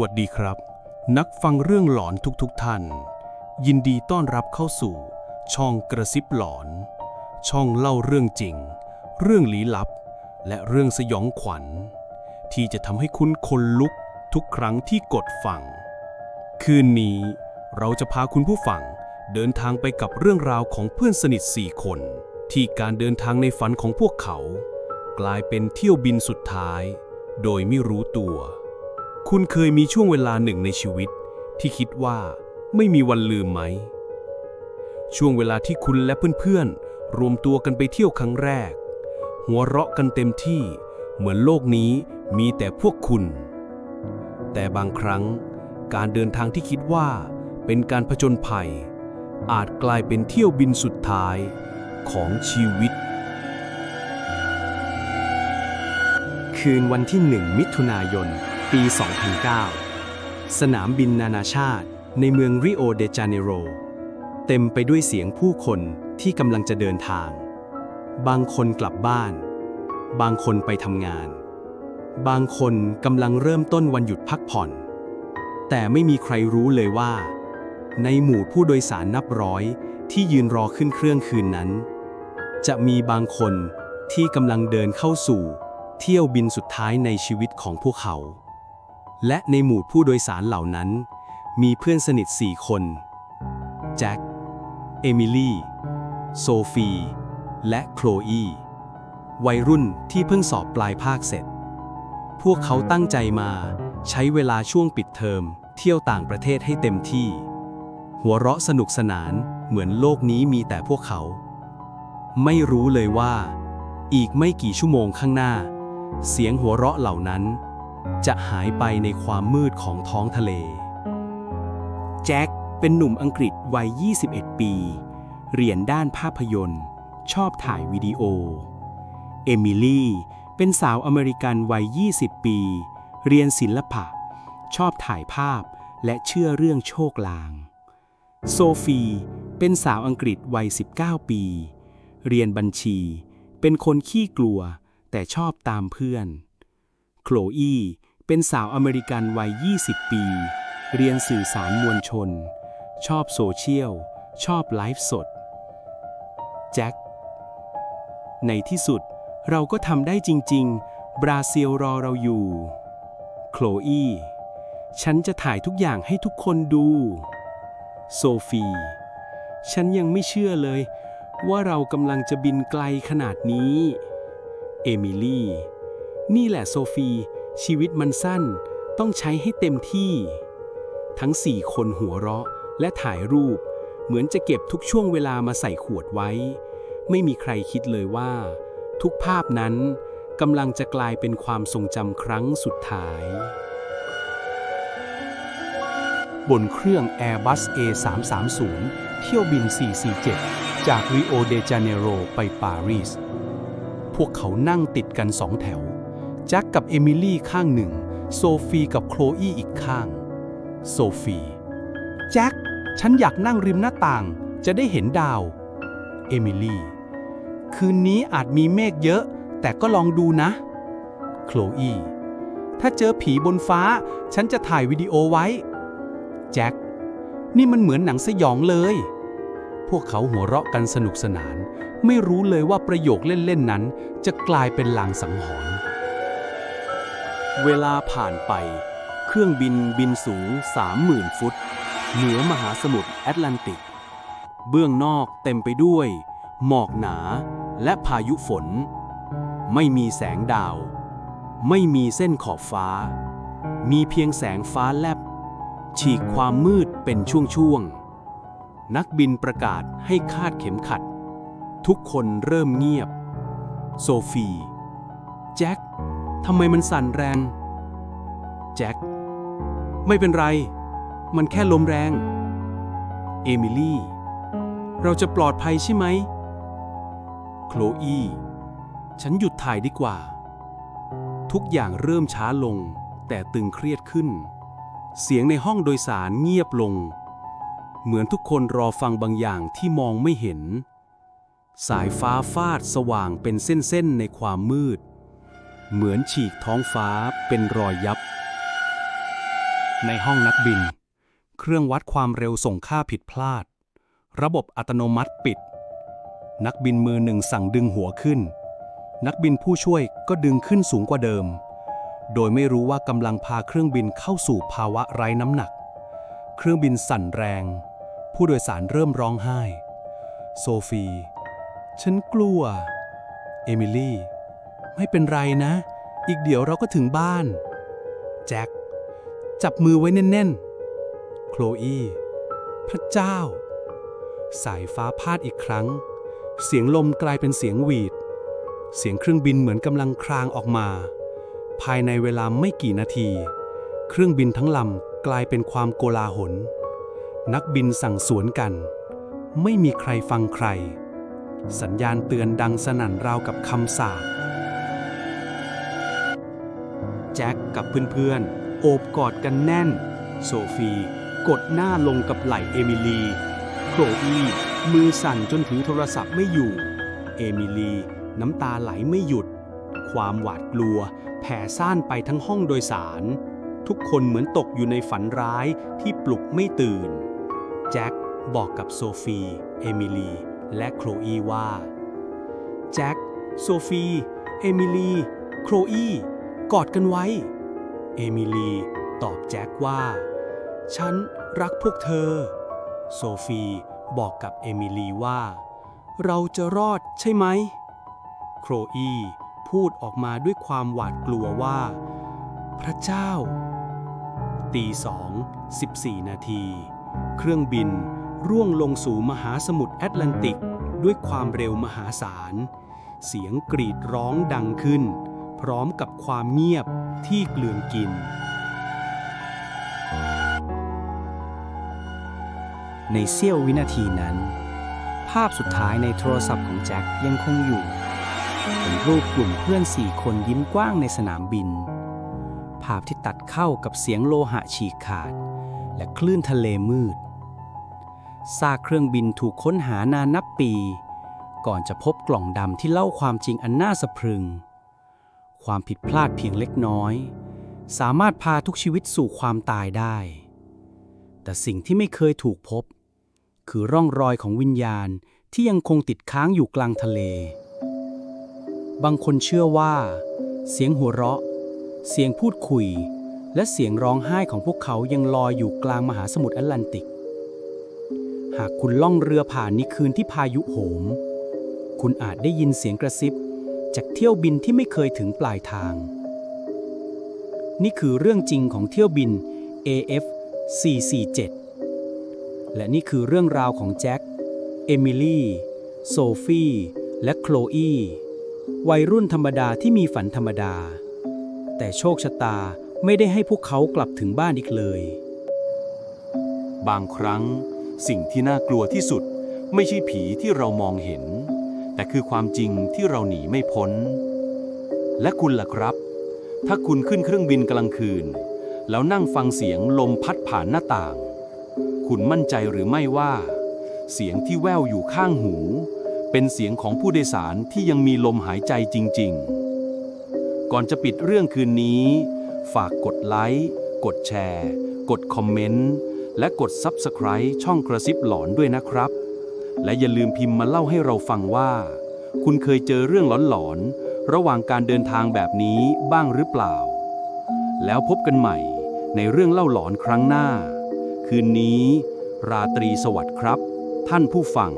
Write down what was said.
วัสดีครับ นักฟังเรื่องหลอนทุกๆทท่าน ยินดีต้อนรับเข้าสู่ ช่องกระซิบหลอน ช่องเล่าเรื่องจริง เรื่องลี้ลับ และเรื่องสยองขวัญ ที่จะทำให้คุณคนลุกทุกครั้งที่กดฟัง คืนนี้เราจะพาคุณผู้ฟังเดินทางไปกับเรื่องราวของเพื่อนสนิทสี่คน ที่การเดินทางในฝันของพวกเขา กลายเป็นเที่ยวบินสุดท้าย โดยไม่รู้ตัว คุณเคยมีช่วงเวลาหนึ่งในชีวิต ที่คิดว่าไม่มีวันลืมไหม ช่วงเวลาที่คุณและเพื่อนๆ รวมตัวกันไปเที่ยวครั้งแรก หัวเราะกันเต็มที่เหมือนโลกนี้มีแต่พวกคุณ แต่บางครั้งการเดินทางที่คิดว่าเป็นการผจญภัย อาจกลายเป็นเที่ยวบินสุดท้ายของชีวิต คืนวันที่1มิถุนายน ปี 2009 สนามบินนานาชาติในเมืองริโอเดจาเนโร เต็มไปด้วยเสียงผู้คนที่กำลังจะเดินทาง บางคนกลับบ้าน บางคนไปทำงาน บางคนกำลังเริ่มต้นวันหยุดพักผ่อน แต่ไม่มีใครรู้เลยว่า ในหมู่ผู้โดยสารนับร้อยที่ยืนรอขึ้นเครื่องคืนนั้น จะมีบางคนที่กำลังเดินเข้าสู่ เที่ยวบินสุดท้ายในชีวิตของพวกเขา และในหมู่ผู้โดยสารเหล่านั้น มีเพื่อนสนิทสี่คนแจ็ค เอมิลี่ โซฟี และโคลอีวัยรุ่นที่เพิ่งสอบปลายภาคเสร็จ พวกเขาตั้งใจมา ใช้เวลาช่วงปิดเทอม เที่ยวต่างประเทศให้เต็มที่ หัวเราะสนุกสนานเหมือนโลกนี้มีแต่พวกเขา ไม่รู้เลยว่า อีกไม่กี่ชั่วโมงข้างหน้า เสียงหัวเราะเหล่านั้น จะหายไปในความมืดของท้องทะเล แจ็คเป็นหนุ่มอังกฤษวัย 21 ปี เรียนด้านภาพยนตร์ ชอบถ่ายวิดีโอ เอมิลี่เป็นสาวอเมริกันวัย 20 ปี เรียนศิลปะ ชอบถ่ายภาพและเชื่อเรื่องโชคลาง โซฟีเป็นสาวอังกฤษวัย 19 ปี เรียนบัญชี เป็นคนขี้กลัวแต่ชอบตามเพื่อน โคลอี เป็นสาวอเมริกันวัย 20 ปี เรียนสื่อสารมวลชน ชอบโซเชียล ชอบไลฟ์สด แจ็ค ในที่สุดเราก็ทำได้จริง ๆ บราซิลรอเราอยู่ โคลอี ฉันจะถ่ายทุกอย่างให้ทุกคนดู โซฟี ฉันยังไม่เชื่อเลย ว่าเรากำลังจะบินไกลขนาดนี้ เอมิลี่ นี่แหละโซฟี ชีวิตมันสั้น ต้องใช้ให้เต็มที่ ทั้งสี่คนหัวเราะและถ่ายรูป เหมือนจะเก็บทุกช่วงเวลามาใส่ขวดไว้ ไม่มีใครคิดเลยว่า ทุกภาพนั้นกำลังจะกลายเป็นความทรงจำครั้งสุดท้าย บนเครื่อง Airbus A330 เที่ยวบิน 447 จากริโอเดจาเนโรไปปารีส พวกเขานั่งติดกันสองแถว แจ็คกับเอมิลี่ข้างหนึ่ง โซฟีกับโคลอีอีกข้าง โซฟีแจ็คฉันอยากนั่งริมหน้าต่าง จะได้เห็นดาว เอมิลี่ คืนนี้อาจมีเมฆเยอะ แต่ก็ลองดูนะ โคลอี ถ้าเจอผีบนฟ้า ฉันจะถ่ายวิดีโอไว้ แจ็ค นี่มันเหมือนหนังสยองเลย พวกเขาหัวเราะกันสนุกสนาน ไม่รู้เลยว่าประโยคเล่น ๆ นั้น จะกลายเป็นลางสังหรณ์ เวลาผ่านไป เครื่องบินบินสูง 30,000 ฟุต เหนือมหาสมุทรแอตแลนติก เบื้องนอกเต็มไปด้วย หมอกหนาและพายุฝน ไม่มีแสงดาว ไม่มีเส้นขอบฟ้า มีเพียงแสงฟ้าแลบ ฉีกความมืดเป็นช่วงๆ นักบินประกาศให้คาดเข็มขัด ทุกคนเริ่มเงียบ โซฟี แจ็ค ทำไมมันสั่นแรง แจ็ค ไม่เป็นไร มันแค่ลมแรง เอมิลี่ เราจะปลอดภัยใช่ไหม โคลอี ฉันหยุดถ่ายดีกว่า ทุกอย่างเริ่มช้าลง แต่ตึงเครียดขึ้น เสียงในห้องโดยสารเงียบลง เหมือนทุกคนรอฟังบางอย่างที่มองไม่เห็น สายฟ้าฟาดสว่างเป็นเส้นๆในความมืด เหมือนฉีกท้องฟ้าเป็นรอยยับ ในห้องนักบิน เครื่องวัดความเร็วส่งค่าผิดพลาด ระบบอัตโนมัติปิด นักบินมือหนึ่งสั่งดึงหัวขึ้น นักบินผู้ช่วยก็ดึงขึ้นสูงกว่าเดิม โดยไม่รู้ว่ากำลังพาเครื่องบินเข้าสู่ภาวะไร้น้ำหนัก เครื่องบินสั่นแรง ผู้โดยสารเริ่มร้องไห้ โซฟี ฉันกลัว เอมิลี่ ไม่เป็นไรนะ อีกเดี๋ยวเราก็ถึงบ้าน แจ็ค จับมือไว้แน่นๆ โคลอีพระเจ้า สายฟ้าพาดอีกครั้ง เสียงลมกลายเป็นเสียงหวีด เสียงเครื่องบินเหมือนกำลังครางออกมา ภายในเวลาไม่กี่นาที เครื่องบินทั้งลำกลายเป็นความโกลาหล นักบินสั่งสวนกัน ไม่มีใครฟังใคร สัญญาณเตือนดังสนั่นราวกับคำสาป แจ็คกับเพื่อนๆ โอบกอดกันแน่น โซฟีกดหน้าลงกับไหล่เอมิลีโครอีมือสั่นจนถือโทรศัพท์ไม่อยู่ เอมิลีน้ำตาไหลไม่หยุด ความหวาดกลัว แผ่ซ่านไปทั้งห้องโดยสาร ทุกคนเหมือนตกอยู่ในฝันร้ายที่ปลุกไม่ตื่น แจ็คบอกกับโซฟี เอมิลี และโครอีว่า แจ็ค โซฟี เอมิลี โครอี กอดกันไว้ เอมิลีตอบแจ็คว่า ฉันรักพวกเธอ โซฟีบอกกับเอมิลีว่า เราจะรอดใช่ไหม โครอีพูดออกมาด้วยความหวาดกลัวว่า พระเจ้า ตีสองสิบสี่นาที เครื่องบินร่วงลงสู่มหาสมุทรแอตแลนติกด้วยความเร็วมหาศาล เสียงกรีดร้องดังขึ้น พร้อมกับความเงียบที่เกลื่อนกิน ในเสี้ยววินาทีนั้น ภาพสุดท้ายในโทรศัพท์ของแจ็คยังคงอยู่ เป็นรูปกลุ่มเพื่อนสี่คนยิ้มกว้างในสนามบิน ภาพที่ตัดเข้ากับเสียงโลหะฉีกขาด และคลื่นทะเลมืดซากเครื่องบินถูกค้นหานานนับปี ก่อนจะพบกล่องดำที่เล่าความจริงอันน่าสะพรึง ความผิดพลาดเพียงเล็กน้อย สามารถพาทุกชีวิตสู่ความตายได้ แต่สิ่งที่ไม่เคยถูกพบ คือร่องรอยของวิญญาณที่ยังคงติดค้างอยู่กลางทะเล บางคนเชื่อว่า เสียงหัวเราะ เสียงพูดคุย และเสียงร้องไห้ของพวกเขายังลอยอยู่กลางมหาสมุทรแอตแลนติก หากคุณล่องเรือผ่านในคืนที่พายุโหม คุณอาจได้ยินเสียงกระซิบ จากเที่ยวบินที่ไม่เคยถึงปลายทาง นี่คือเรื่องจริงของเที่ยวบิน AF 447 และนี่คือเรื่องราวของแจ็ค เอมิลี่ โซฟีและโคลอีวัยรุ่นธรรมดาที่มีฝันธรรมดา แต่โชคชะตาไม่ได้ให้พวกเขากลับถึงบ้านอีกเลย บางครั้งสิ่งที่น่ากลัวที่สุด ไม่ใช่ผีที่เรามองเห็น แต่คือความจริงที่เราหนีไม่พ้น และคุณล่ะครับ ถ้าคุณขึ้นเครื่องบินกลางคืน แล้วนั่งฟังเสียงลมพัดผ่านหน้าต่าง คุณมั่นใจหรือไม่ว่า เสียงที่แว่วอยู่ข้างหู เป็นเสียงของผู้โดยสารที่ยังมีลมหายใจจริง ๆ ก่อนจะปิดเรื่องคืนนี้ ฝากกดไลค์กดแชร์ กดคอมเมนต์และกด Subscribe ช่องกระซิบหลอนด้วยนะครับ และอย่าลืมพิมพ์มาเล่าให้เราฟังว่า คุณเคยเจอเรื่องหลอนๆ ระหว่างการเดินทางแบบนี้บ้างหรือเปล่า แล้วพบกันใหม่ในเรื่องเล่าหลอนครั้งหน้า คืนนี้ ราตรีสวัสดิ์ครับ ท่านผู้ฟัง